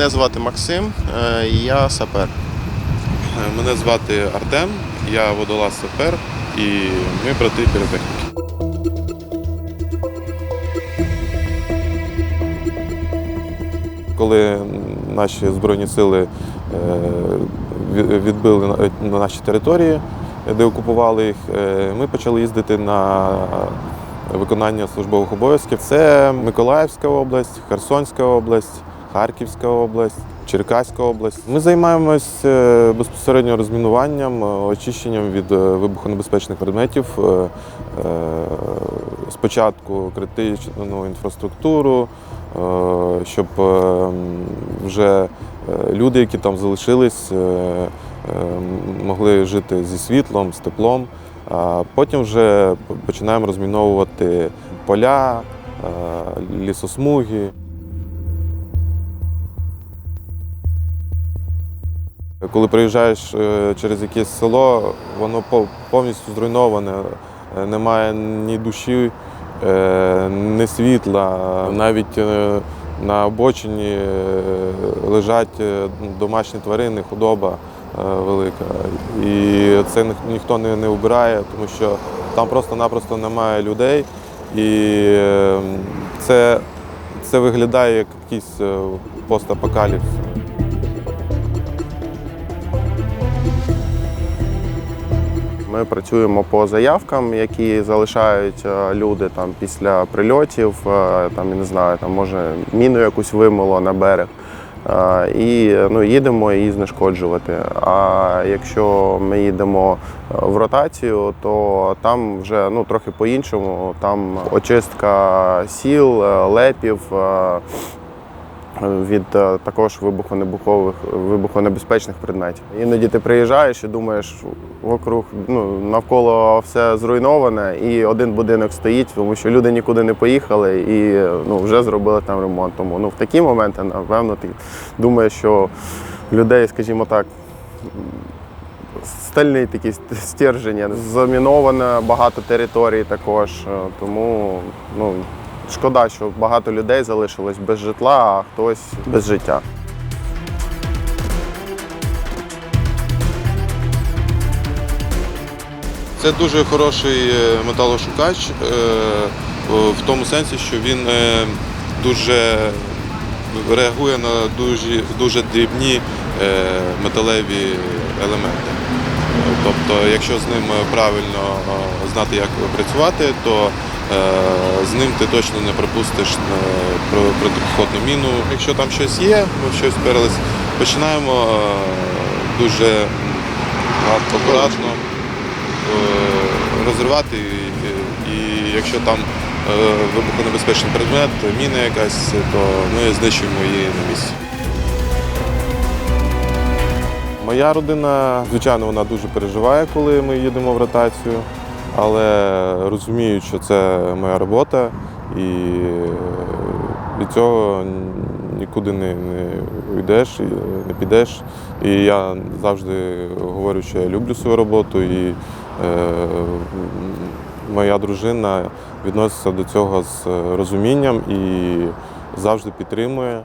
Мене звати Максим, е, я сапер. Мене звати Артем, я водолаз сапер і ми брати піротехніки. Коли наші Збройні сили е, відбили на- на наші території, де окупували їх, е, ми почали їздити на виконання службових обов'язків. Це Миколаївська область, Херсонська область, Харківська область, Черкаська область. Ми займаємось е, безпосередньо розмінуванням, е, очищенням від е, вибухонебезпечних предметів. Спочатку критичну інфраструктуру, щоб вже люди, які там залишились, могли жити зі світлом, з теплом. А потім вже починаємо розміновувати поля, лісосмуги. Коли приїжджаєш е, через якесь село, воно повністю зруйноване, е, немає ні душі, е, ні світла. Навіть на обочині лежать домашні тварини, худоба велика. І це ніхто не, не вбирає, тому що там просто-напросто немає людей. І це, це виглядає як якийсь постапокаліпс. Ми працюємо по заявкам, які залишають е, люди там після прильотів, е, там я не знаю, там може міну якусь вимило на берег. Е, І ну, їдемо її знешкоджувати. А якщо ми їдемо в ротацію, то там вже ну, трохи по-іншому. Там очистка сіл, лепів, від е, також вибухонебухових вибухонебезпечних предметів. Іноді ти приїжджаєш і думаєш, вокруг ну навколо все зруйноване, і один будинок стоїть, тому що люди нікуди не поїхали і ну вже зробили там ремонт. Тому ну в такі моменти, напевно, ти думаєш, що людей, скажімо так. Стальний такий стерження, заміновано багато територій також. е, Тому ну, шкода, що багато людей залишилось без житла, а хтось без життя. Це дуже хороший е, металошукач е, в тому сенсі, що він е, дуже реагує на дуже, дуже дрібні металеві елементи. Тобто, якщо з ним правильно знати, як працювати, то з ним ти точно не пропустиш е, протипіхотну міну. Якщо там щось є, ми щось вперлись, починаємо е, дуже акуратно е, розривати, і, якщо там е, вибухонебезпечний предмет, міна якась, то ми знищуємо її на місці. Моя родина, звичайно, вона дуже переживає, коли ми їдемо в ротацію, але розуміють, що це моя робота, і е, від цього нікуди не, уйдеш, не підеш. І я завжди говорю, що я люблю свою роботу, і е, моя дружина відноситься до цього з розумінням і завжди підтримує.